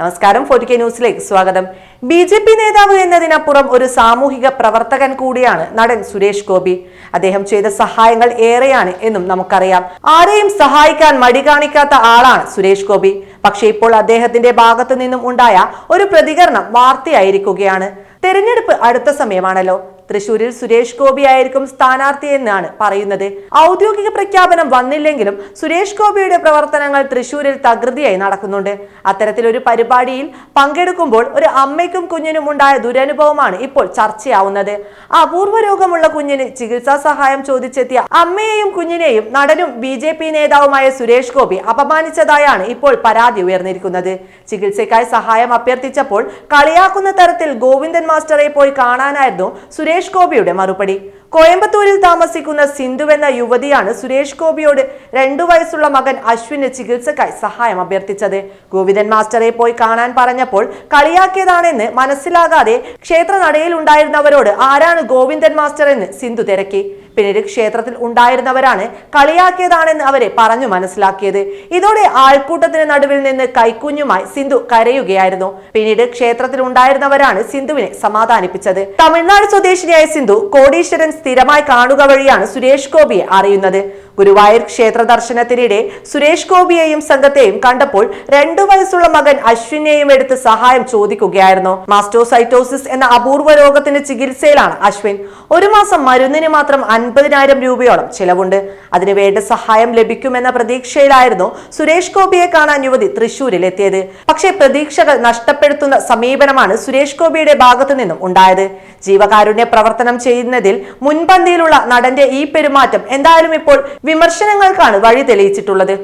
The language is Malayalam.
നമസ്കാരം ഫോർട്ടി കെ ന്യൂസിലേക്ക് സ്വാഗതം. ബി ജെ പി നേതാവ് എന്നതിനപ്പുറം ഒരു സാമൂഹിക പ്രവർത്തകൻ കൂടിയാണ് നടൻ സുരേഷ് ഗോപി. അദ്ദേഹം ചെയ്ത സഹായങ്ങൾ ഏറെയാണ് എന്നും നമുക്കറിയാം. ആരെയും സഹായിക്കാൻ മടി കാണിക്കാത്ത ആളാണ് സുരേഷ് ഗോപി. പക്ഷേ ഇപ്പോൾ അദ്ദേഹത്തിന്റെ ഭാഗത്തു നിന്നും ഉണ്ടായ ഒരു പ്രതികരണം വാർത്തയായിരിക്കുകയാണ്. തെരഞ്ഞെടുപ്പ് അടുത്ത സമയമാണല്ലോ. തൃശൂരിൽ സുരേഷ് ഗോപി ആയിരിക്കും സ്ഥാനാർത്ഥി എന്നാണ് പറയുന്നത്. ഔദ്യോഗിക പ്രഖ്യാപനം വന്നില്ലെങ്കിലും സുരേഷ് ഗോപിയുടെ പ്രവർത്തനങ്ങൾ തൃശൂരിൽ തകൃതിയായി നടക്കുന്നുണ്ട്. അത്തരത്തിലൊരു പരിപാടിയിൽ പങ്കെടുക്കുമ്പോൾ ഒരു അമ്മയ്ക്കും കുഞ്ഞിനും ഉണ്ടായ ദുരനുഭവമാണ് ഇപ്പോൾ ചർച്ചയാവുന്നത്. അപൂർവ രോഗമുള്ള കുഞ്ഞിന് ചികിത്സാ സഹായം ചോദിച്ചെത്തിയ അമ്മയെയും കുഞ്ഞിനെയും നടനും ബി ജെ പി നേതാവുമായ സുരേഷ് ഗോപി അപമാനിച്ചതായാണ് ഇപ്പോൾ പരാതി ഉയർന്നിരിക്കുന്നത്. ചികിത്സയ്ക്കായി സഹായം അഭ്യർത്ഥിച്ചപ്പോൾ കളിയാക്കുന്ന തരത്തിൽ ഗോവിന്ദൻ മാസ്റ്ററെ പോയി കാണാനായിരുന്നു സുരേഷ് ഗോപിയുടെ മറുപടി. കോയമ്പത്തൂരിൽ താമസിക്കുന്ന സിന്ധു എന്ന യുവതിയാണ് സുരേഷ് ഗോപിയോട് രണ്ടു വയസ്സുള്ള മകൻ അശ്വിന് ചികിത്സക്കായി സഹായം അഭ്യർത്ഥിച്ചത്. ഗോവിന്ദൻ മാസ്റ്ററെ പോയി കാണാൻ പറഞ്ഞപ്പോൾ കളിയാക്കിയതാണെന്ന് മനസ്സിലാകാതെ ക്ഷേത്ര നടയിൽ ഉണ്ടായിരുന്നവരോട് ആരാണ് ഗോവിന്ദൻ മാസ്റ്റർ എന്ന് സിന്ധു തിരക്കി. പിന്നീട് ക്ഷേത്രത്തിൽ ഉണ്ടായിരുന്നവരാണ് കളിയാക്കിയതാണെന്ന് അവരെ പറഞ്ഞു മനസ്സിലാക്കിയത്. ഇതോടെ ആൾക്കൂട്ടത്തിന് നടുവിൽ നിന്ന് കൈക്കുഞ്ഞുമായി സിന്ധു കരയുകയായിരുന്നു. പിന്നീട് ക്ഷേത്രത്തിൽ ഉണ്ടായിരുന്നവരാണ് സിന്ധുവിനെ സമാധാനിപ്പിച്ചത്. തമിഴ്നാട് സ്വദേശിനിയായ സിന്ധു കോടീശ്വരൻ സ്ഥിരമായി കാണുക വഴിയാണ് സുരേഷ് ഗോപിയെ അറിയുന്നത്. ഗുരുവായൂർ ക്ഷേത്ര ദർശനത്തിനിടെ സുരേഷ് ഗോപിയെയും സംഘത്തെയും കണ്ടപ്പോൾ രണ്ടു വയസ്സുള്ള മകൻ അശ്വിനെയും എടുത്ത് സഹായം ചോദിക്കുകയായിരുന്നു. മാസ്റ്റോസൈറ്റോസിസ് എന്ന അപൂർവ രോഗത്തിന്റെ ചികിത്സയിലാണ് അശ്വിൻ. ഒരു മാസം മരുന്നിന് മാത്രം അൻപതിനായിരം രൂപയോളം ചിലവുണ്ട്. അതിന് വേണ്ട സഹായം ലഭിക്കുമെന്ന പ്രതീക്ഷയിലായിരുന്നു സുരേഷ് ഗോപിയെ കാണാൻ യുവതി തൃശൂരിൽ എത്തിയത് പക്ഷേ പ്രതീക്ഷകൾ നഷ്ടപ്പെടുത്തുന്ന സമീപനമാണ് സുരേഷ് ഗോപിയുടെ ഭാഗത്തു നിന്നും ഉണ്ടായത്. ജീവകാരുണ്യ പ്രവർത്തനം ചെയ്യുന്നതിൽ മുൻപന്തിയിലുള്ള നടന്റെ ഈ പെരുമാറ്റം എന്തായാലും ഇപ്പോൾ വിമർശനങ്ങൾക്കാണ് വഴി തെളിയിച്ചിട്ടുള്ളത്.